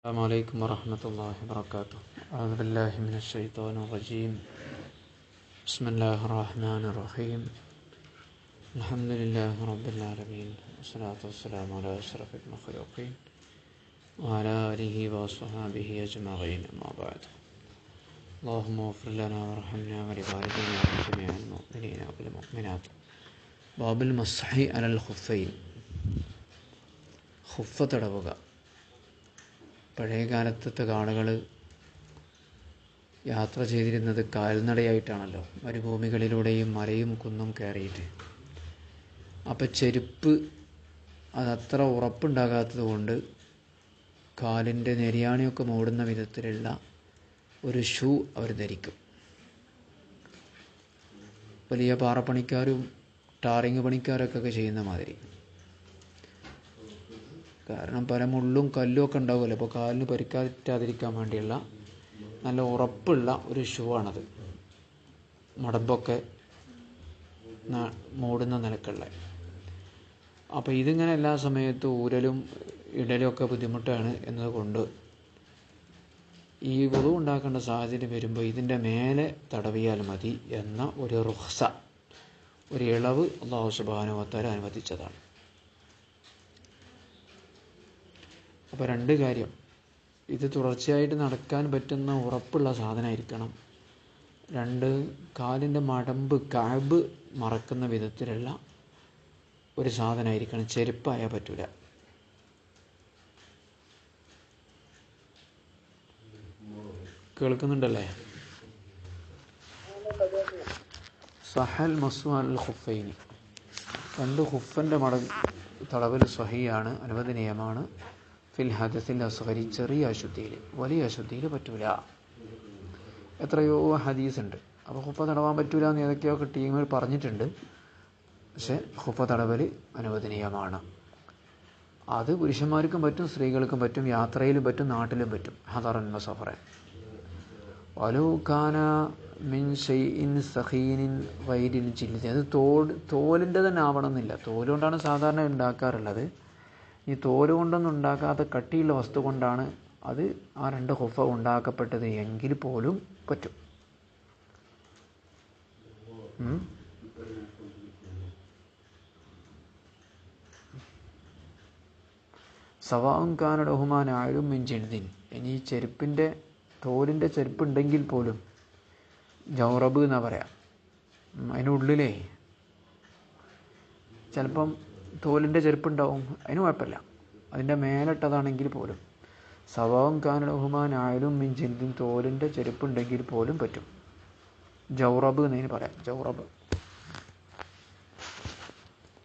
السلام عليكم ورحمة الله وبركاته. أعوذ بالله من الشيطان الرجيم. بسم الله الرحمن الرحيم. الحمد لله رب العالمين والصلاة والسلام على أشرف المخلوقين وعلى آله وصحبه أجمعين أما بعد. اللهم اغفر لنا وارحمنا ولوالدينا ولجميع المؤمنين والمؤمنات. باب المسح على الخفين. خفة ربك പഴയ കാലത്തത്തെ ആളുകൾ യാത്ര ചെയ്തിരുന്നത് കാൽനടയായിട്ടാണല്ലോ. മരുഭൂമികളിലൂടെയും മലയും കുന്നും കയറിയിട്ട്. അപ്പം ചെരുപ്പ് അതത്ര ഉറപ്പുണ്ടാകാത്തത് കൊണ്ട് കാലിന്റെ നെരിയാണിയൊക്കെ മൂടുന്ന വിധത്തിലുള്ള ഒരു ഷൂ അവർ ധരിക്കും. വലിയ പാറപ്പണിക്കാരും ടാറിങ് പണിക്കാരൊക്കെ ചെയ്യുന്ന മാതിരി. കാരണം പല മുള്ളും കല്ലും ഒക്കെ ഉണ്ടാവുമല്ലോ. അപ്പോൾ കാലിന് പരിക്കാറ്റാതിരിക്കാൻ വേണ്ടിയുള്ള നല്ല ഉറപ്പുള്ള ഒരു ഷൂ ആണത്. മടമ്പൊക്കെ മൂടുന്ന നിലക്കുള്ള. അപ്പോൾ ഇതിങ്ങനെ എല്ലാ സമയത്തും ഊരലും ഇടലും ഒക്കെ ബുദ്ധിമുട്ടാണ് എന്നതുകൊണ്ട് ഈ വധു ഉണ്ടാക്കേണ്ട സാഹചര്യം വരുമ്പോൾ ഇതിന്റെ മേലെ തടവിയാൽ മതി എന്ന ഒരു റുഹ്സ ഒരു ഇളവ് അള്ളാഹു സുബാനുവത്താൽ അനുവദിച്ചതാണ്. അപ്പോൾ രണ്ട് കാര്യം. ഇത് തുടർച്ചയായിട്ട് നടക്കാൻ പറ്റുന്ന ഉറപ്പുള്ള സാധനമായിരിക്കണം. രണ്ട് കാലിന്റെ മടമ്പ് കാബ് മറക്കുന്ന വിധത്തിലുള്ള ഒരു സാധനമായിരിക്കണം. ചെരുപ്പായാൽ പറ്റൂല. കേൾക്കുന്നുണ്ടല്ലേ? സഹൽ മസു അൽ ഖുഫൈനി രണ്ട് ഖുഫന്റെ മട തടവൽ സ്വഹിയാണ് അനുവദനീയമാണ്. ഫിൽ ഹദസിൽ അസ്ഹരി ചെറിയ അശുദ്ധിയിൽ വലിയ അശുദ്ധിയിൽ പറ്റൂല. എത്രയോ ഹദീസ് ഉണ്ട് അപ്പോൾ ഹുപ്പ തടവാൻ പറ്റൂല എന്ന് ഏതൊക്കെയോ ടീമിൽ പറഞ്ഞിട്ടുണ്ട്. പക്ഷെ ഹുപ്പ തടവൽ അനുവദനീയമാണ്. അത് പുരുഷന്മാർക്കും പറ്റും സ്ത്രീകൾക്കും പറ്റും യാത്രയിലും പറ്റും നാട്ടിലും പറ്റും. ഹദറൻ സഫറെ വലൂക്കാന മിൻ ഷെയ്ൻ സഹീനിൻ വൈരിൻ ചില്ലി അത് തോൽ തോലിന്റെ തന്നെ ആവണമെന്നില്ല തോലുകൊണ്ടാണ് സാധാരണ ഉണ്ടാക്കാറുള്ളത്. ഈ തോൽ കൊണ്ടൊന്നും ഉണ്ടാക്കാത്ത കട്ടിയുള്ള വസ്തു കൊണ്ടാണ് അത് ആ രണ്ട് ഹുഫ ഉണ്ടാക്കപ്പെട്ടത് എങ്കിൽ പോലും പറ്റും. സവാവും കാനയുടെ ബഹുമാൻ ആരും മിൻ ഇനി ഈ ചെരുപ്പിന്റെ തോലിന്റെ ചെരുപ്പുണ്ടെങ്കിൽ പോലും ജൗറബ് എന്നാ പറയാം. അതിനുള്ളിലേ. ചിലപ്പം തോലിന്റെ ചെരുപ്പുണ്ടാവും. അതിന് കുഴപ്പമില്ല. അതിന്റെ മേലിട്ടതാണെങ്കിൽ പോലും. സവാവും കാനലഹുമാനായാലും മിൻ ജിൽദിൻ തോലിന്റെ ചെരുപ്പുണ്ടെങ്കിൽ പോലും പറ്റും. ജൗറബ് എന്നതിന് പറയാം. ജൗറബ്.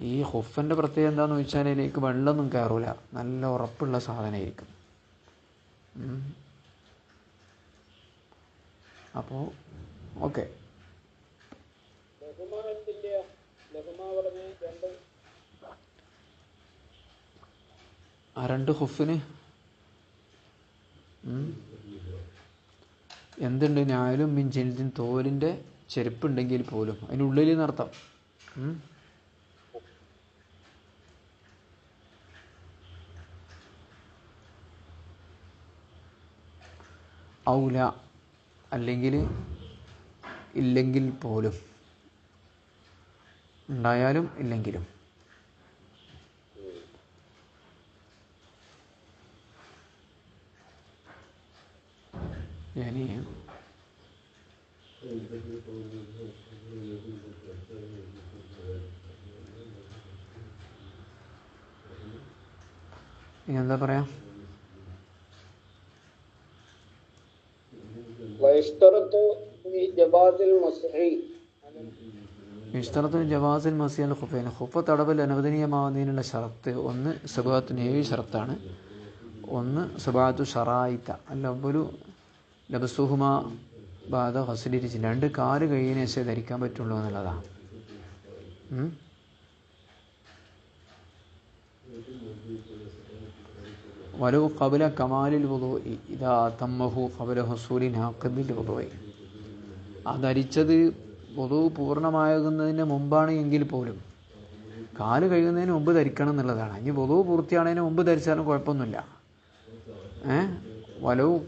ഈ ഹുഫന്റെ പ്രത്യേകത എന്താണെന്ന് വെച്ചാൽ ഇതിലേക്ക് വെള്ളമൊന്നും കയറൂല. നല്ല ഉറപ്പുള്ള സാധനമായിരിക്കും. അപ്പോൾ ഓക്കെ. ആ രണ്ട് ഹുഫിന്. എന്തുണ്ട്? ഞാനും മിൻ ജനിതിൻ തോലിന്റെ ചെരുപ്പുണ്ടെങ്കിൽ പോലും. അതിനുള്ളിൽ നടത്താം ഔല അല്ലെങ്കിൽ ഇല്ലെങ്കിൽ പോലും. ഉണ്ടായാലും ഇല്ലെങ്കിലും. ഞാൻ എന്താ പറയാ? ഖുഫ. തടവൽ അനുവദനീയമാവുന്നതിനുള്ള ഷറത്ത് ഒന്ന് സുബാത്തു നേവി ഷറത്താണ്. ഒന്ന് സുബാത്തു ഷറായിത്ത. അല്ല ഒരു ലബസുഹുമ ബാധ ഹസുലിരിച്ച് രണ്ട് കാൽ കഴിയുന്ന ശേഷം ധരിക്കാൻ പറ്റുള്ളൂ എന്നുള്ളതാണ് വലു കബല കമാലിൽ വുദോയി ഇതാ തമ്മഹു കബല ഹസൂലിൻ ഹാക്കബിൽ വുദോയി ആ ധരിച്ചത് പൊതു പൂർണമാകുന്നതിന് മുമ്പാണ് എങ്കിൽ പോലും കാൽ കഴിയുന്നതിന് മുമ്പ് ധരിക്കണം എന്നുള്ളതാണ്. ഇനി വധു പൂർത്തിയാണതിന് മുമ്പ് ധരിച്ചാലും കുഴപ്പമൊന്നുമില്ല. ഏ? വലവും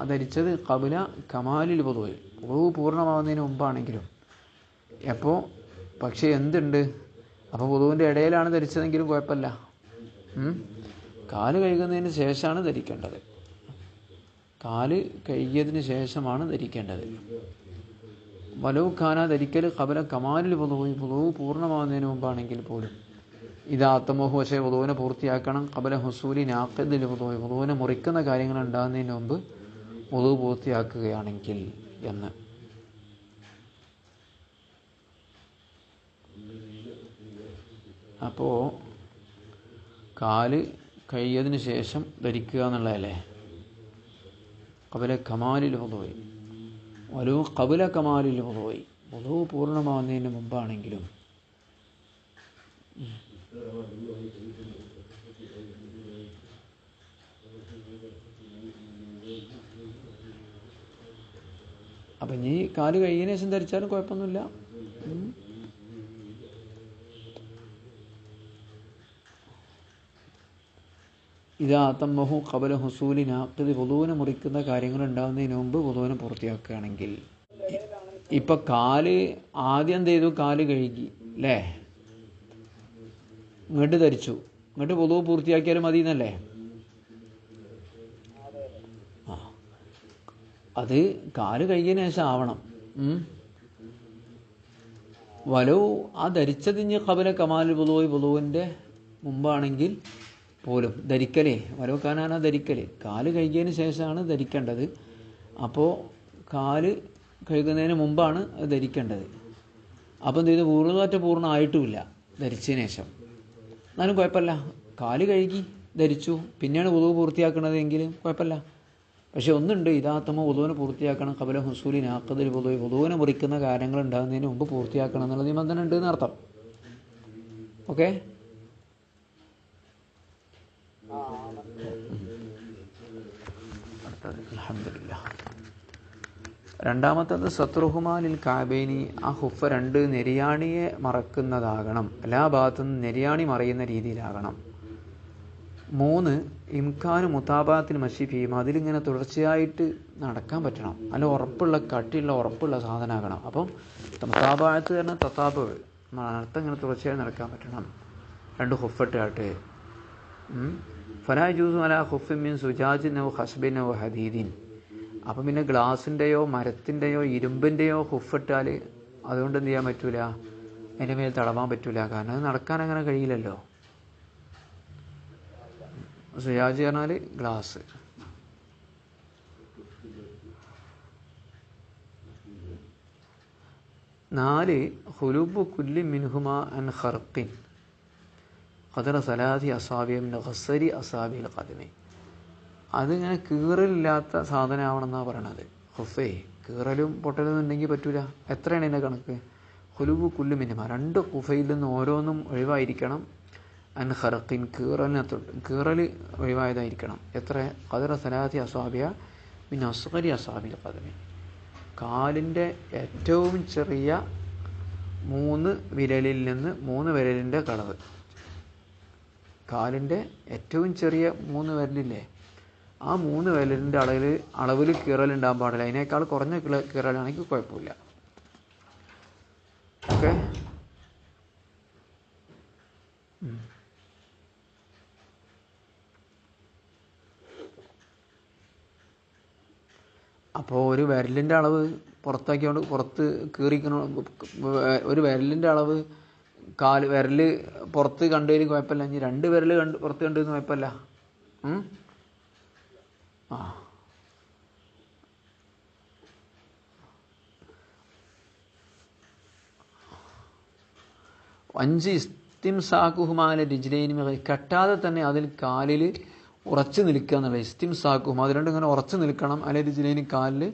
ധരിച്ചത് കബുല കമാലിൽ പൊതുവെ പൊതുവ് പൂർണമാവുന്നതിന് മുമ്പാണെങ്കിലും. എപ്പോൾ പക്ഷേ എന്തുണ്ട്? അപ്പോൾ പൊതുവിന്റെ ഇടയിലാണ് ധരിച്ചതെങ്കിലും കുഴപ്പമില്ല? കാൽ കഴുകുന്നതിന് ശേഷമാണ് ധരിക്കേണ്ടത്. കാൽ കഴുകിയതിന് ശേഷമാണ് ധരിക്കേണ്ടത്. വലവ് ഖാന ധരിക്കൽ കബല കമാലിൽ പൊതുവ് പൊതുവ് പൂർണമാകുന്നതിന് മുമ്പാണെങ്കിൽ പോലും. ഇത് ആത്മോഹു പക്ഷേ പൊതുവിനെ പൂർത്തിയാക്കണം. കബല ഹുസൂലി നാക്കതിൽ പൊതുവ് പൊതുവിനെ മുറിക്കുന്ന കാര്യങ്ങൾ ഉണ്ടാകുന്നതിന് മുമ്പ് പൊതുവ് പൂർത്തിയാക്കുകയാണെങ്കിൽ എന്ന്. അപ്പോൾ കാൽ കഴിയതിന് ശേഷം ധരിക്കുക എന്നുള്ളതല്ലേ? കബല കമാലിൽ പൊതുവായി വലു കബല കമാലിൽ പൊതുവായി പൊതുവ് പൂർണമാകുന്നതിന് മുമ്പാണെങ്കിലും. അപ്പം ഇനി കാൽ കഴിയുന്ന ശേഷം ധരിച്ചാലും കുഴപ്പമൊന്നുമില്ല. ഇതാ തമ്മഹു കബല ഹുസൂലിന് നാക്കത് പൊതുവിനെ മുറിക്കുന്ന കാര്യങ്ങൾ ഉണ്ടാകുന്നതിന് മുമ്പ് പൊതുവിനെ പൂർത്തിയാക്കുകയാണെങ്കിൽ. ഇപ്പൊ കാൽ ആദ്യം എന്ത് ചെയ്തു? കാൽ കഴുകി അല്ലേ ഇങ്ങോട്ട് ധരിച്ചു. ഇങ്ങോട്ട് പൊതുവ് പൂർത്തിയാക്കിയാലും മതി എന്നല്ലേ അത് കാൽ കഴിയുന്ന ശേഷം ആവണം. വലവു ആ ധരിച്ചതിഞ്ഞ് കബല കമാൽ ബുലോയ് പൊതുവിന്റെ മുമ്പാണെങ്കിൽ പോലും ധരിക്കലേ വലവ് കാനാണ് ധരിക്കലേ കാൽ കഴുകിയതിന് ശേഷമാണ് ധരിക്കേണ്ടത്. അപ്പോൾ കാൽ കഴുകുന്നതിന് മുമ്പാണ് ധരിക്കേണ്ടത്. അപ്പം എന്ത് ചെയ്തു? പൂർണമാറ്റ പൂർണം ആയിട്ടുമില്ല ധരിച്ചതിന് ശേഷം. എന്നാലും കുഴപ്പമില്ല. കാൽ കഴുകി ധരിച്ചു. പിന്നെയാണ് ഉതവ് പൂർത്തിയാക്കുന്നതെങ്കിലും കുഴപ്പമില്ല. പക്ഷെ ഒന്നുണ്ട് ഇതാത്തമ വധുവിനെ പൂർത്തിയാക്കണം കബല ഹുസൂലി നാക്കതിൽ പൊതുവെ വധുവിനെ മുറിക്കുന്ന കാര്യങ്ങൾ ഉണ്ടാകുന്നതിന് മുമ്പ് പൂർത്തിയാക്കണം എന്നുള്ള നിബന്ധന ഉണ്ട് എന്നർത്ഥം. ഓക്കെ? രണ്ടാമത്തത് സത്രുഹുമാലിൽ കാബേനി ആ ഹുഫ രണ്ട് നെരിയാണിയെ മറക്കുന്നതാകണം. എല്ലാ ഭാഗത്തുനിന്നും നെരിയാണി മറയുന്ന രീതിയിലാകണം. മൂന്ന് ഇംഖാന് മുത്താബാത്തിന് മഷിഫിയും അതിലിങ്ങനെ തുടർച്ചയായിട്ട് നടക്കാൻ പറ്റണം. അല്ല ഉറപ്പുള്ള കട്ടിയുള്ള ഉറപ്പുള്ള സാധനമാകണം. അപ്പം മുത്താബാത്ത് തന്നെ തത്താബ് നടത്തം ഇങ്ങനെ തുടർച്ചയായി നടക്കാൻ പറ്റണം. രണ്ട് ഹുഫട്ടായിട്ട് ഫലാ ജൂസു അല ഹുഫിൻ സുജാജിനോ ഹസ്ബിനോ ഹദീദിൻ. അപ്പം പിന്നെ ഗ്ലാസിന്റെയോ മരത്തിന്റെയോ ഇരുമ്പിന്റെയോ ഹുഫിട്ടാൽ അതുകൊണ്ട് എന്ത് ചെയ്യാൻ പറ്റൂല? അതിന്റെ മേൽ തടവാൻ പറ്റൂല. കാരണം അത് നടക്കാൻ അങ്ങനെ കഴിയില്ലല്ലോ. സുജാജ് പറഞ്ഞാൽ ഗ്ലാസ്. നാല് ഹുലുബു കുല്ലി മിൻഹുമ അൻ ഖദറ സലാദി അസാബിയം ഹസരി അസാബിൽ ഖദമി. അതിങ്ങനെ കീറലില്ലാത്ത സാധനമാവണമെന്നാണ് പറയണത്. ഹുഫേ കീറലും പൊട്ടലും ഉണ്ടെങ്കിൽ പറ്റൂല. എത്രയാണ് ഇതിന്റെ കണക്ക്? ഹുലുബു കുല്ലു മിനിമ രണ്ട് ഹുഫയിൽ നിന്ന് ഓരോന്നും ഒഴിവായിരിക്കണം. അൻ ഖറക്കിൻ കീറലിനെ കീറൽ ഒഴിവായതായിരിക്കണം. എത്ര? കതിറ സലാഹി അസാബിയ പിന്നെ അസ്കരി അസാബിൽ ഖദമി. കാലിന്റെ ഏറ്റവും ചെറിയ മൂന്ന് വിരലിൽ നിന്ന് മൂന്ന് വിരലിന്റെ കളവ്. കാലിന്റെ ഏറ്റവും ചെറിയ മൂന്ന് വിരലില്ലേ? ആ മൂന്ന് വിരലിന്റെ അളവിൽ അളവിൽ കീറലുണ്ടാകാൻ പാടില്ല. അതിനേക്കാൾ കുറഞ്ഞ കീറലാണെങ്കിൽ കുഴപ്പമില്ല. ഓക്കെ? അപ്പോൾ ഒരു വിരലിന്റെ അളവ് പുറത്താക്കിയോണ്ട് പുറത്ത് കീറിക്കണ ഒരു വിരലിന്റെ അളവ് കാൽ വിരൽ പുറത്ത് കണ്ടതിൽ കുഴപ്പമില്ല. ഇനി രണ്ട് വിരൽ കണ്ട് പുറത്ത് കണ്ടതിന് കുഴപ്പമില്ല? ആ. അഞ്ച് ഇസ്തിം സാക്കുഹുമാല രിജിലൈനും കെട്ടാതെ തന്നെ അതിൽ കാലിൽ ഉറച്ചു നിൽക്കുക എന്നുള്ളത് ഇസ്തിംസാക്കുഹും അത് രണ്ടും ഇങ്ങനെ ഉറച്ചു നിൽക്കണം. അല്ലെ രിജിലൈന് കാലിൽ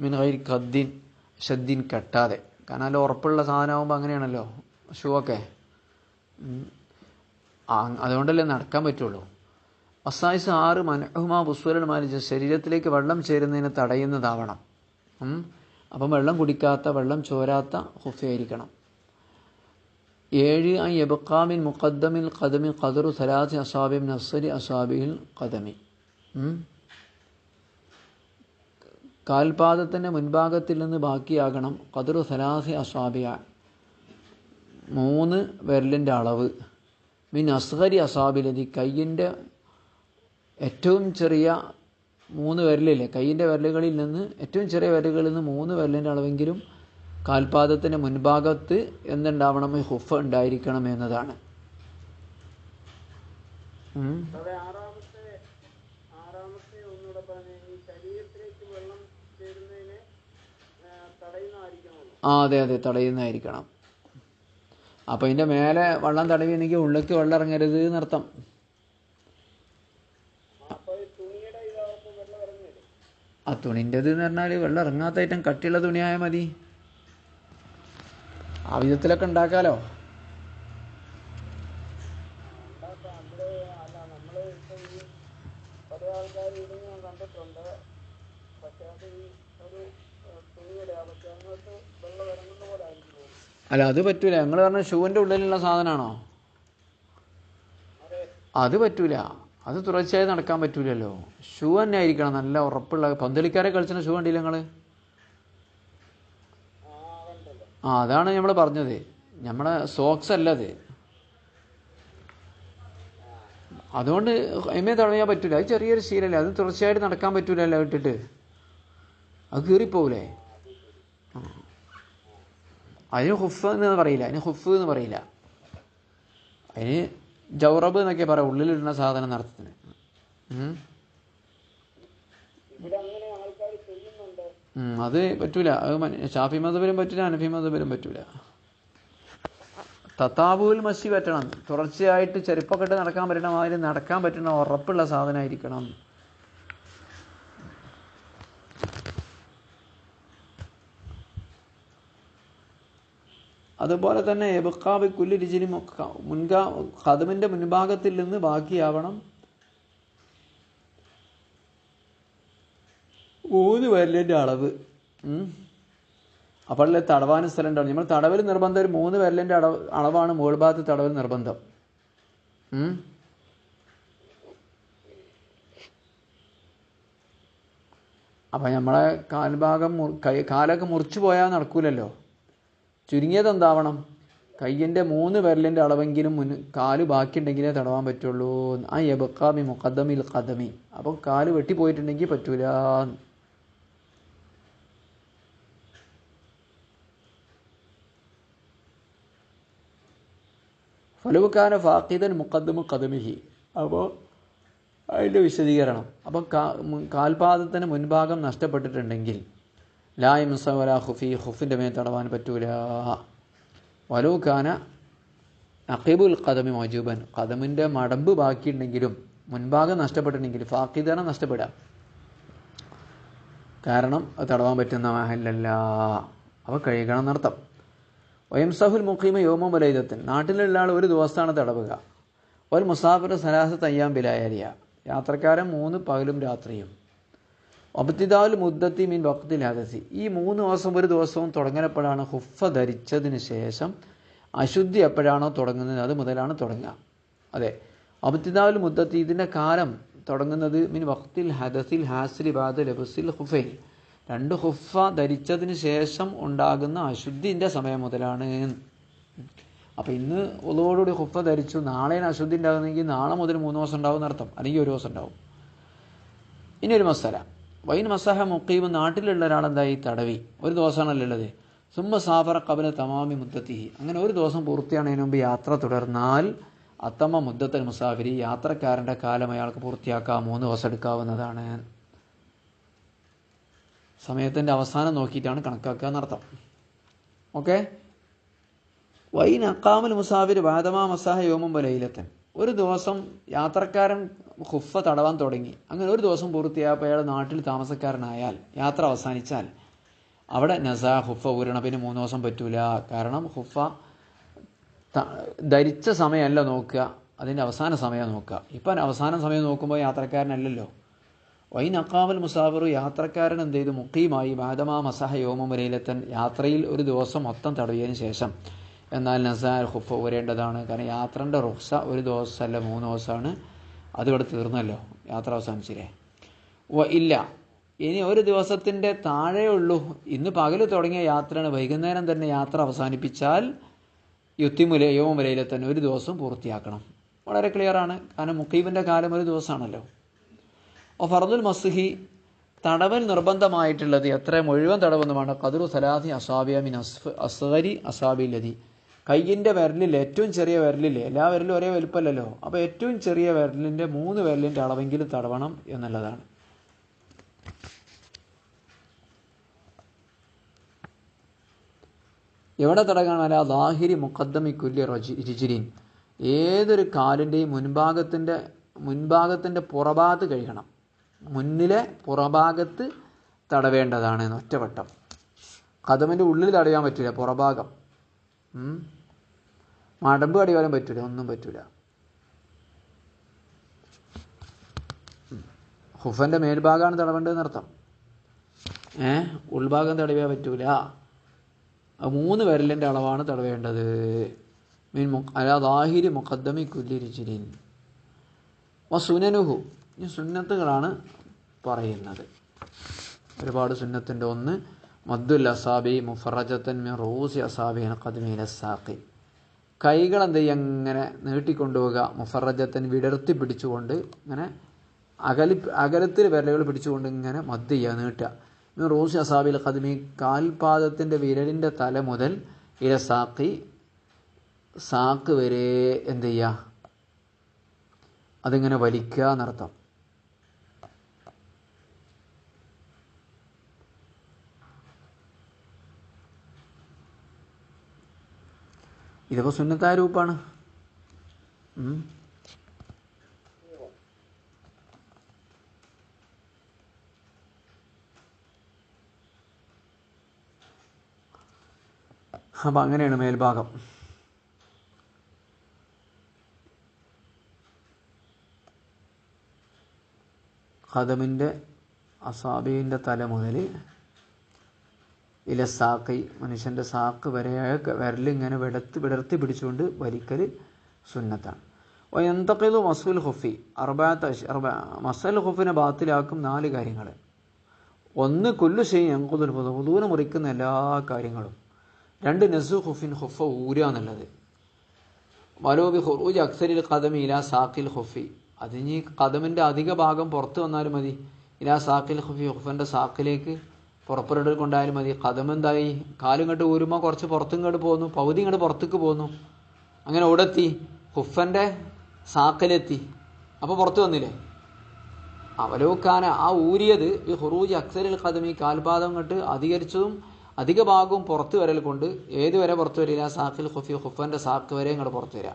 മിനഹൈർ ഖദ്ദീൻ ഷദ്ദീൻ കെട്ടാതെ. കാരണം അല്ല ഉറപ്പുള്ള സാധനമാകുമ്പോൾ അങ്ങനെയാണല്ലോ. ഷൂ ഒക്കെ. അതുകൊണ്ടല്ലേ നടക്കാൻ പറ്റുള്ളൂ. അസായിസ് ആറ് മനഹുമാ മാലിജ. ശരീരത്തിലേക്ക് വെള്ളം ചേരുന്നതിന് തടയുന്നതാവണം. അപ്പം വെള്ളം കുടിക്കാത്ത വെള്ളം ചോരാത്ത ഹുഫയായിരിക്കണം. ഏഴ് അൻ എബക്കാമിൻ മുഖദ്ദമിൽ ഖദമി ഖദറു സലാസി അസാബിം നസ്സരി അസാബിഹിൽ ഖദമി. കാൽപാദത്തിന്റെ മുൻഭാഗത്തിൽ നിന്ന് ബാക്കിയാകണം ഖദറു സലാസി അസാബിയ മൂന്ന് വിരലിന്റെ അളവ്. മിൻ അസ്ഹരി അസാബിലതി കയ്യിന്റെ ഏറ്റവും ചെറിയ മൂന്ന് വിരലില്ലേ? കയ്യിന്റെ വിരലുകളിൽ നിന്ന് ഏറ്റവും ചെറിയ വിരലുകളിൽ നിന്ന് മൂന്ന് വിരലിന്റെ അളവെങ്കിലും കാൽപാദത്തിന്റെ മുൻഭാഗത്ത് എന്തുണ്ടാവണം? ഈ ഹുഫ് ഉണ്ടായിരിക്കണം എന്നതാണ്. ആ, അതെ അതെ തടയുന്നതായിരിക്കണം. അപ്പോൾ ഇതിന്റെ മേലെ വെള്ളം തടവിയെങ്കിൽ ഉള്ളിലേക്ക് വെള്ളം ഇറങ്ങരുത് എന്നർത്ഥം. ആ തുണിന്റെത് എന്ന് പറഞ്ഞാൽ വെള്ളം ഇറങ്ങാത്ത ഐറ്റം കട്ടിയുള്ള തുണിയായാൽ മതി. ആ വിധത്തിലൊക്കെ ഉണ്ടാക്കാലോ? ഉണ്ടാക്കാം അല്ല അത് പറ്റൂല. ഞങ്ങൾ പറഞ്ഞ ഷൂവിന്റെ ഉള്ളിലുള്ള സാധനമാണോ അത് പറ്റൂല. അത് തുടർച്ചയായി നടക്കാൻ പറ്റൂലല്ലോ. ഷൂ തന്നെ ആയിരിക്കണം. നല്ല ഉറപ്പുള്ള പന്തളിക്കാരെ കളിച്ചിട്ട് ഷൂ കണ്ടില്ല നിങ്ങൾ ആ അതാണ് നമ്മൾ പറഞ്ഞത്. നമ്മളെ സോക്സ് അല്ലത്. അതുകൊണ്ട് എമ്മെ തടയാൻ പറ്റില്ല അത് ചെറിയൊരു ശീലല്ലേ. അത് തുടർച്ചയായിട്ട് നടക്കാൻ പറ്റൂലല്ലോ ഇട്ടിട്ട്. അത് കീറിപ്പോകൂലേ ആ. അതിന് ഹുഫ് എന്ന് പറയില്ല. അതിന് ഹുഫ് എന്ന് പറയില്ല. അതിന് ജൗറബ് എന്നൊക്കെ പറയാം. ഉള്ളിലിടുന്ന സാധനം നടത്തുന്നത്. അത് പറ്റൂല. അത് ഷാഫി മതപരും പറ്റില്ല അനഫി മതപരും പറ്റൂല. തത്താബുവിൽ മസ്ജി പറ്റണം. തുടർച്ചയായിട്ട് ചെരുപ്പക്കെട്ട് നടക്കാൻ പറ്റണ മാതിരി നടക്കാൻ പറ്റുന്ന ഉറപ്പുള്ള സാധനമായിരിക്കണം അതുപോലെ തന്നെ എബക്കാബി കുല്ലി രുചിരി മുൻകാ കഥമിന്റെ മുൻഭാഗത്തിൽ നിന്ന് ബാക്കിയാവണം. മൂന്ന് വിരലിന്റെ അളവ് അപ്പോഴല്ലേ തടവാനും സ്ഥലം ഉണ്ടാവും നമ്മൾ തടവൽ നിർബന്ധം ഒരു മൂന്ന് വിരലിന്റെ അളവ് അളവാണ് മുകൾ ഭാഗത്ത് തടവൽ നിർബന്ധം. അപ്പം നമ്മളെ കാൽഭാഗം കൈ കാലൊക്കെ മുറിച്ചു പോയാൽ നടക്കൂലല്ലോ. ചുരുങ്ങിയത് എന്താവണം? കയ്യിന്റെ മൂന്ന് വിരലിന്റെ അളവെങ്കിലും മുൻ കാൽ ബാക്കിയുണ്ടെങ്കിലേ തടവാൻ പറ്റുള്ളൂ ആ എബക്കാമി മുഖദ്ദമിൽ കദമി അപ്പം കാൽ വെട്ടിപ്പോയിട്ടുണ്ടെങ്കിൽ പറ്റൂല ഫലുക്കാന ഫാഖിദൻ മുക്കദ്മു കദമിഹി അപ്പോൾ അതിന്റെ വിശദീകരണം. അപ്പം കാ കാൽപാദത്തിന് മുൻഭാഗം നഷ്ടപ്പെട്ടിട്ടുണ്ടെങ്കിൽ ലായ് മുസവല ഹുഫി ഹുഫിന്റെ മേൽ തടവാൻ പറ്റൂല. വലൂക്കാന അഖീബുൽ കദമി മജൂബൻ. കദമിന്റെ മടമ്പ് ബാക്കിയുണ്ടെങ്കിലും മുൻഭാഗം നഷ്ടപ്പെട്ടിട്ടുണ്ടെങ്കിൽ ഫാഖിദന നഷ്ടപ്പെടാം കാരണം അത് തടവാൻ പറ്റുന്ന മഹലല്ല അവ കഴുകണം എന്നർത്ഥം വയംസഹുൽ മുഖീമ യോമം വലൈദത്തിൻ നാട്ടിലുള്ള ആൾ ഒരു ദിവസമാണ് തടവുക. ഒരു മുസാഫിർ സലാസ തയ്യാം ബിലായരിയ യാത്രക്കാരൻ മൂന്ന് പകലും രാത്രിയും. ഒബത്തിദാൽ മുദ്ദത്തി മീൻ വക്തിൽ ഹദസി. ഈ മൂന്ന് ദിവസം ഒരു ദിവസവും തുടങ്ങലപ്പോഴാണ് ഹുഫ ധരിച്ചതിന് ശേഷം അശുദ്ധി എപ്പോഴാണോ തുടങ്ങുന്നത്? അത് മുതലാണ് തുടങ്ങുക. അതെ. ഒബത്തിദാൽ മുദ്ദത്തി ഇതിന്റെ കാലം തുടങ്ങുന്നത് മീൻ വക്തിൽ ഹദസിൽ ഹാസിൽ ബാദ് ലബസിൽ ഹുഫൈൻ രണ്ട് ഹുഫ ധരിച്ചതിന് ശേഷം ഉണ്ടാകുന്ന അശുദ്ധിന്റെ സമയം മുതലാണ്. അപ്പോൾ ഇന്ന് ഒതോടുകൂടി ഹുഫ ധരിച്ചു നാളെ അശുദ്ധി ഉണ്ടാകുന്നെങ്കിൽ നാളെ മുതൽ മൂന്ന് ദിവസം ഉണ്ടാവും എന്നർത്ഥം. അല്ലെങ്കിൽ ഒരു ദിവസം ഉണ്ടാവും. ഇനി ഒരു മസാല. വൈൻ മസാഹ മുക്കീബ് നാട്ടിലുള്ള ഒരാളെന്തായി? തടവി. ഒരു ദിവസമാണല്ലോ ഉള്ളത്. സുമ്മ സാഫറ കബല തമാമി മുദ്ദത്തിഹി. അങ്ങനെ ഒരു ദിവസം പൂർത്തിയാണതിന് മുമ്പ് യാത്ര തുടർന്നാൽ അത്തമ്മ മുദ്ദത്തൽ മുസാഫിരി യാത്രക്കാരന്റെ കാലം അയാൾക്ക് പൂർത്തിയാക്കാം. മൂന്ന് ദിവസം എടുക്കാവുന്നതാണ്. സമയത്തിന്റെ അവസാനം നോക്കിയിട്ടാണ് കണക്കാക്കുക എന്നർത്ഥം. ഓക്കെ? വൈൻ അക്കാമൽ മുസാഫിർ വാദമാ മസാഹ യോമം വലയിലെത്തൻ ഒരു ദിവസം യാത്രക്കാരൻ ഹുഫ തടവാൻ തുടങ്ങി. അങ്ങനെ ഒരു ദിവസം പൂർത്തിയായപ്പോൾ അയാൾ നാട്ടിൽ താമസക്കാരനായാൽ യാത്ര അവസാനിച്ചാൽ അവിടെ നസ ഹുഫ ഊരണം. പിന്നെ മൂന്ന് ദിവസം പറ്റൂല. കാരണം ഹുഫ ധരിച്ച സമയമല്ല നോക്കുക. അതിന്റെ അവസാന സമയം നോക്കുക. ഇപ്പം അവസാന സമയം നോക്കുമ്പോൾ യാത്രക്കാരനല്ലല്ലോ. വൈൻ അക്കാമൽ മുസാഫിറു യാത്രക്കാരൻ എന്ത് ചെയ്തു? മുഖീമായി ബാദമാ മസഹ യോമം വരയിലെത്താൻ യാത്രയിൽ ഒരു ദിവസം മൊത്തം തടവിയതിന് ശേഷം. എന്നാൽ നസാർ ഹുഫ വരേണ്ടതാണ്. കാരണം യാത്രന്റെ റുഹ്സ ഒരു ദിവസമല്ല മൂന്ന് ദിവസമാണ്. അതിവിടെ തീർന്നല്ലോ. യാത്ര അവസാനിച്ചില്ലേ? വ ഇല്ല. ഇനി ഒരു ദിവസത്തിന്റെ താഴെ ഉള്ളൂ. ഇന്ന് പകൽ തുടങ്ങിയ യാത്രയാണ്. വൈകുന്നേരം തന്നെ യാത്ര അവസാനിപ്പിച്ചാൽ യുത്തിമുല യോമുലയിലെ തന്നെ ഒരു ദിവസം പൂർത്തിയാക്കണം. വളരെ ക്ലിയറാണ് കാരണം മുക്കീബിന്റെ കാലം ഒരു ദിവസമാണല്ലോ. ഓ ഫറദുൽ മസ്ഹി തടവൽ നിർബന്ധമായിട്ടുള്ളത് എത്ര മുഴുവൻ തടവെന്നുമാണ്. കതിറു സലാഹി അസാബിയമിൻ അസ്ഫ് അസ്ഗരി അസാബി ലതി കയ്യിന്റെ വിരലിൽ ഏറ്റവും ചെറിയ വിരലില്ലേ എല്ലാ വിരലും ഒരേ വലുപ്പമല്ലല്ലോ. അപ്പോൾ ഏറ്റവും ചെറിയ വിരലിന്റെ മൂന്ന് വിരലിന്റെ അളവെങ്കിലും തടവണം എന്നുള്ളതാണ്. എവിടെ തടകാണല്ല ദാഹിരി മുഖദ്ദമി കുല്യ രിജിലിൻ. ഏതൊരു കാലിന്റെയും മുൻഭാഗത്തിന്റെ മുൻഭാഗത്തിന്റെ പുറഭാഗത്ത് കഴിയണം മുന്നിലെ പുറഭാഗത്ത് തടവേണ്ടതാണ് ഒറ്റവട്ടം. കഥമിന്റെ ഉള്ളിൽ തടയാൻ പറ്റില്ല പുറഭാഗം. മടമ്പ് തടയാനും പറ്റില്ല ഒന്നും പറ്റില്ല ഹുഫന്റെ മേൽഭാഗമാണ് തടവേണ്ടതെന്ന് അർത്ഥം. ഏ? ഉൾഭാഗം തടയാൻ പറ്റൂല. മൂന്ന് വിരലിന്റെ അളവാണ് തടവേണ്ടത്. മീൻ അല ദാഹിരി മുഖദ്ദമി കുല്ലിരിച്ചിരിൻ വ സുനനുഹു. ഈ സുന്നത്തുകളാണ് പറയുന്നത്. ഒരുപാട് സുന്നത്തിന്റെ ഒന്ന് മദ്ദുൽ അസാബി മുഫറജത്തൻ മി റൂസി ഖദ്മീൻ അസാഖി കൈകൾ എന്ത് ചെയ്യുക ഇങ്ങനെ നീട്ടിക്കൊണ്ടുപോവുക. മുഫറജത്തൻ വിടർത്തി പിടിച്ചുകൊണ്ട് ഇങ്ങനെ അകലി അകലത്തിൽ വിരലുകൾ പിടിച്ചുകൊണ്ട് ഇങ്ങനെ മദ് ചെയ്യുക നീട്ടുക. മിൻ റൂസി അസാബിൽ ഖദ്മി കാൽപാദത്തിന്റെ വിരലിന്റെ തല മുതൽ സാഖി സാക്ക് വരെ എന്ത് ചെയ്യുക? അതിങ്ങനെ വലിക്കുക എന്നർത്ഥം. ഇതിപ്പോൾ സുന്നത്തായ രൂപമാണ്. അപ്പം അങ്ങനെയാണ് മേൽഭാഗം ഖദമിന്റെ അസാബിന്റെ തല മുതൽ ഇല സാക്കൈ മനുഷ്യന്റെ സാക്ക് വരെ വിരലിങ്ങനെ വിടത്ത് വിടർത്തി പിടിച്ചുകൊണ്ട് വലിക്കൽ സുന്നത്താണ്. എന്തൊക്കെയോ മസൂൽ ഹുഫി അർബാത്ത അർബ മസൽ ഹുഫിനെ ബാത്തിലാക്കും നാല് കാര്യങ്ങൾ ഒന്ന് കൊല്ലു ചെയ്യും ഞങ്ങൾക്കൊരു പുതുവിന് മുറിക്കുന്ന എല്ലാ കാര്യങ്ങളും. രണ്ട് നസു ഹുഫിൻ ഹുഫ ഊര എന്നുള്ളത്. മലോബി ഹുറൂജ് അക്സരിൽ കദമി ഇലാ സാക്കിൽ ഹുഫി അതിന് കദമിന്റെ അധിക ഭാഗം പുറത്ത് വന്നാലും മതി. ഇലാ സാക്കിൽ ഹുഫി ഹുഫന്റെ സാക്കിലേക്ക് പുറപ്പെടൽ കൊണ്ടായാലും മതി. കദം എന്തായി കാലും ഇങ്ങോട്ട് ഊരുമ്പോൾ കുറച്ച് പുറത്തും ഇങ്ങോട്ട് പോകുന്നു പകുതി ഇങ്ങോട്ട് പുറത്തേക്ക് പോകുന്നു അങ്ങനെ ഓടെത്തി. ഹുഫന്റെ സാക്കലെത്തി. അപ്പോൾ പുറത്തു വന്നില്ലേ? അവലോക്കാന ആ ഊരിയത് ഈ ഹുറൂജ് അക്സരിൽ ഈ കാൽപാദം കണ്ട് അധികരിച്ചതും അധിക ഭാഗവും പുറത്ത് വരൽ കൊണ്ട് ഏതുവരെ പുറത്തു വരില്ല? സാക്കിൽ ഹുഫി ഹുഫന്റെ സാക്ക് വരെ ഇങ്ങോട്ട് പുറത്ത് വരിക.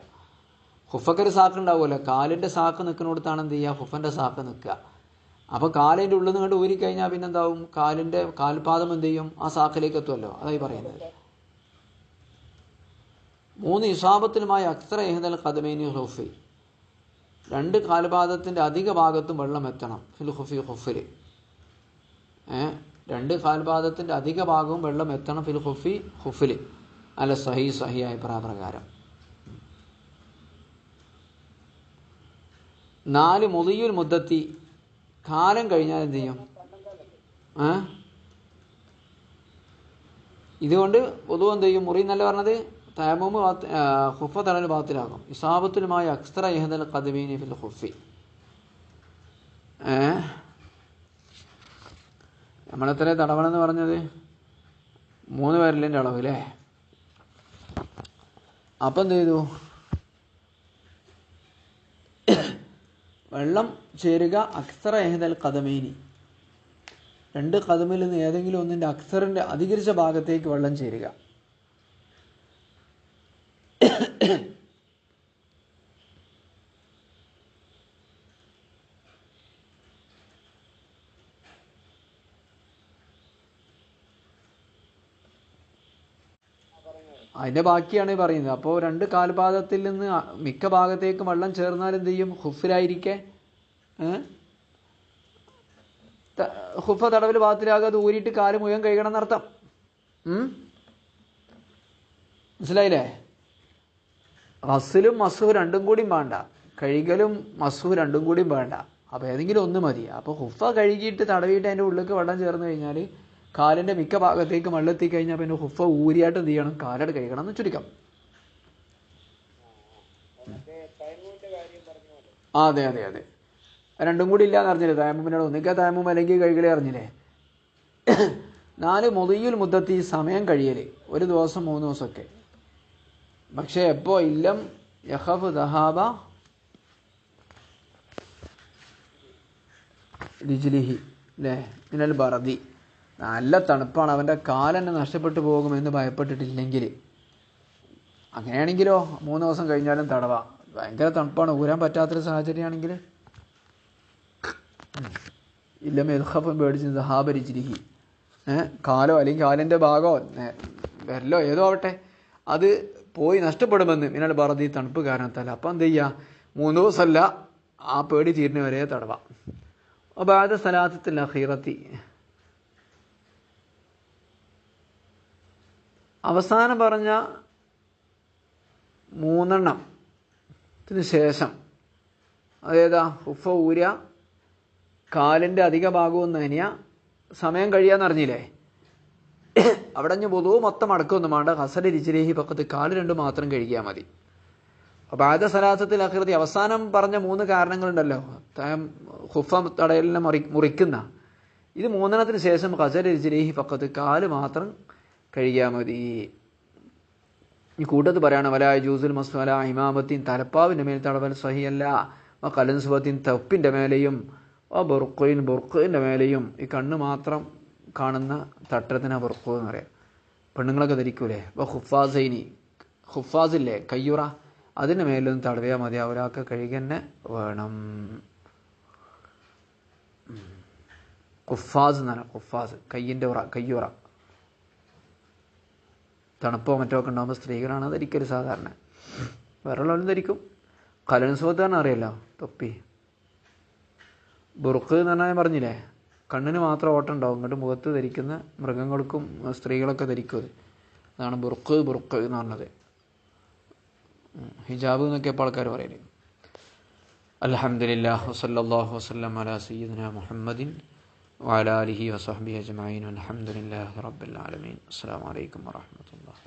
ഹുഫക്കൊരു സാക്ക് ഉണ്ടാവുമല്ലോ. കാലിന്റെ സാക്ക് നിൽക്കുന്നിടത്താണ് എന്ത് ചെയ്യുക? ഹുഫന്റെ സാക്ക് നിൽക്കുക. അപ്പോൾ കാലിന്റെ ഉള്ളിൽ നിന്ന് കണ്ട് ഊരിക്കഴിഞ്ഞാൽ പിന്നെ എന്താവും കാലിന്റെ കാൽപാദം എന്ത് ചെയ്യും? ആ സാക്കിലേക്ക് എത്തുമല്ലോ അതായി പറയുന്നത്. മൂന്ന് ഇസാബത്തിലുമായ അക്സര എഹദൽ കദമേനി ഹുഫി. രണ്ട് കാൽപാദത്തിന്റെ അധിക ഭാഗത്തും വെള്ളം എത്തണം. ഫിൽ ഹുഫി ഹുഫിൽ രണ്ട് കാൽപാദത്തിന്റെ അധിക ഭാഗവും വെള്ളം എത്തണം ഫിൽ ഹുഫി ഹുഫിൽ അല്ല സഹി സഹി അഭിപ്രായ പ്രകാരം. നാല് മുതിയുൽ മുദ്ദത്തി കാലം കഴിഞ്ഞാൽ എന്ത് ചെയ്യും? ആ ഇതുകൊണ്ട് പൊതുവെ എന്ത് ചെയ്യും? മുറി എന്നല്ല പറഞ്ഞത്? തയമൂമ് ഹുഫ തടൽ ഭാഗത്തിലാകും. ഇസാബത്തുലുമായ അക്സ്തറ ഇഹദൽ കദബീനി ഫിൽ ഹുഫി. നമ്മളെത്ര തടവണമെന്ന് പറഞ്ഞത്? മൂന്ന് പേരിലിന്റെ അളവ് അല്ലേ അപ്പം എന്ത് ചെയ്തു? വെള്ളം ചേരുക അക്സറ എഹദൽ കഥമേനി രണ്ട് കഥമിൽ നിന്ന് ഏതെങ്കിലും ഒന്നിന്റെ അക്സറിന്റെ അധികരിച്ച ഭാഗത്തേക്ക് വെള്ളം ചേരുക. അതിന്റെ ബാക്കിയാണ് പറയുന്നത്. അപ്പോൾ രണ്ട് കാൽപാദത്തിൽ നിന്ന് മിക്ക ഭാഗത്തേക്കും വെള്ളം ചേർന്നാൽ എന്ത് ചെയ്യും? ഹുഫിലായിരിക്കെ. ഹുഫ തടവിൽ ഭാഗത്തിലാകാതെ ഊരിയിട്ട് കാൽ മുഴുവൻ കഴുകണം എന്നർത്ഥം. മനസ്സിലായില്ലേ? റസിലും മസുഹ് രണ്ടും കൂടിയും വേണ്ട. കഴുകലും മസുഹ് രണ്ടും കൂടിയും വേണ്ട. അപ്പോൾ ഏതെങ്കിലും ഒന്ന് മതി. അപ്പോൾ ഹുഫ കഴുകിയിട്ട് തടവിയിട്ട് അതിന്റെ ഉള്ളിലേക്ക് വെള്ളം ചേർന്ന് കഴിഞ്ഞാൽ കാലിന്റെ മിക്ക ഭാഗത്തേക്ക് വെള്ളമെത്തി കഴിഞ്ഞാൽ പിന്നെ ഹുഫ ഊരിയായിട്ട് എന്ത് ചെയ്യണം? കാലട് കഴിക്കണം എന്ന് ചുരുക്കം. ആ അതെ അതെ അതെ. രണ്ടും കൂടി ഇല്ലാന്ന് അറിഞ്ഞില്ലേ? തായമ്പിനോട് ഒന്നിക്ക തായമ്മും അല്ലെങ്കിൽ കഴുകലേ അറിഞ്ഞില്ലേ? നാല് മുതയിൽ മുദ്ദത്തി സമയം കഴിയൽ. ഒരു ദിവസം മൂന്ന് ദിവസമൊക്കെ. പക്ഷേ എപ്പോ ഇല്ലം യഹഫ് ദഹാബ രിജ്ലിഹി അല്ലേ മിനൽ ബറദി നല്ല തണുപ്പാണ്. അവന്റെ കാലെന്നെ നഷ്ടപ്പെട്ടു പോകുമെന്ന് ഭയപ്പെട്ടിട്ടില്ലെങ്കിൽ. അങ്ങനെയാണെങ്കിലോ മൂന്ന് ദിവസം കഴിഞ്ഞാലും തടവ. ഭയങ്കര തണുപ്പാണ്. ഊരാൻ പറ്റാത്തൊരു സാഹചര്യമാണെങ്കിൽ. ഇല്ല മെൽഹഫം പേടിച്ച് ദഹാബരിച്ചിരിക്കി. ഏഹ് കാലോ അല്ലെങ്കിൽ കാലിന്റെ ഭാഗമോ വരലോ ഏതോ ആവട്ടെ അത് പോയി നഷ്ടപ്പെടുമെന്ന് മിനൽ ഈ തണുപ്പ് കാരണത്താൽ. അപ്പം എന്ത് ചെയ്യുക മൂന്ന് ദിവസമല്ല ആ പേടി തീരുന്നവരെ തടവാം. അപ്പോൾ ആദ്യ സലാത്തത്തിൽ അഖീറത്തി. അവസാനം പറഞ്ഞ മൂന്നെണ്ണത്തിന് ശേഷം. അതേതാ? ഉഫ ഊര കാലിന്റെ അധിക ഭാഗവും നനിയ. സമയം കഴിയാന്ന് അറിഞ്ഞില്ലേ? അവിടെ ഞാൻ പൊതുവ് മൊത്തം അടക്കമൊന്നും വേണ്ട ഹസൽ ഇരിച്ചിരേഹി പക്കത്ത് കാൽ രണ്ട് മാത്രം കഴിക്കാൻ മതി. അപ്പോൾ ആദ്യ സലാസത്തിൽ അഹൃതി അവസാനം പറഞ്ഞ മൂന്ന് കാരണങ്ങളുണ്ടല്ലോ. ഹുഫ തടയലിനെ മുറി മുറിക്കുന്ന. ഇത് മൂന്നെണ്ണത്തിന് ശേഷം ഹസൽ ഇരിച്ചിരേഹി പക്കത്ത് കാൽ മാത്രം കഴിയാൻ മതി. ഈ കൂട്ടത്ത് പറയാണ് വല ജൂസുൽ മസ്വല ഇമാമത്തിൻ തലപ്പാവിന്റെ മേൽ തടവൽ സഹിയല്ല. കലൻസുബത്തിൻ തപ്പിന്റെ മേലെയും ആ ബുർഖയിൻ ബുർഖിന്റെ മേലെയും. ഈ കണ്ണ് മാത്രം കാണുന്ന തട്ടത്തിനാ ബുർഖു എന്ന് പറയാം. പെണ്ണുങ്ങളൊക്കെ ധരിക്കൂലേ? അപ്പോൾ ഹുഫാസൈനി. ഹുഫാസില്ലേ? കയ്യുറ. അതിന്റെ മേലൊന്നും തടവിയാൽ മതി. ഒരാൾക്ക് കഴുകി തന്നെ വേണം കുഫാസ് എന്നാണ്. കുഫാസ് കയ്യിന്റെ ഉറ കയ്യുറ. തണുപ്പോ മറ്റോ ഒക്കെ ഉണ്ടാകുമ്പോൾ സ്ത്രീകളാണ് ധരിക്കൽ സാധാരണ. വേറെ ഉള്ളവരും ധരിക്കും കലൻസുഖത്താണ് അറിയല്ലോ തൊപ്പി. ബുറുക്ക് എന്ന് പറഞ്ഞാൽ പറഞ്ഞില്ലേ കണ്ണിന് മാത്രം ഓട്ടം ഉണ്ടാവും. ഇങ്ങോട്ട് മുഖത്ത് ധരിക്കുന്ന മൃഗങ്ങൾക്കും സ്ത്രീകളൊക്കെ ധരിക്കും അത്. അതാണ് ബുറുക്ക് ബുറുക്ക് എന്ന് പറഞ്ഞത്. ഹിജാബ് എന്നൊക്കെ ഇപ്പോൾ ആൾക്കാർ പറയൽ. അലഹമില്ല വസല്ലാഹു വസ്ലം അല സീദന മുഹമ്മദിൻ وعلى آله وصحبه أجمعين والحمد لله رب العالمين. السلام عليكم ورحمة الله.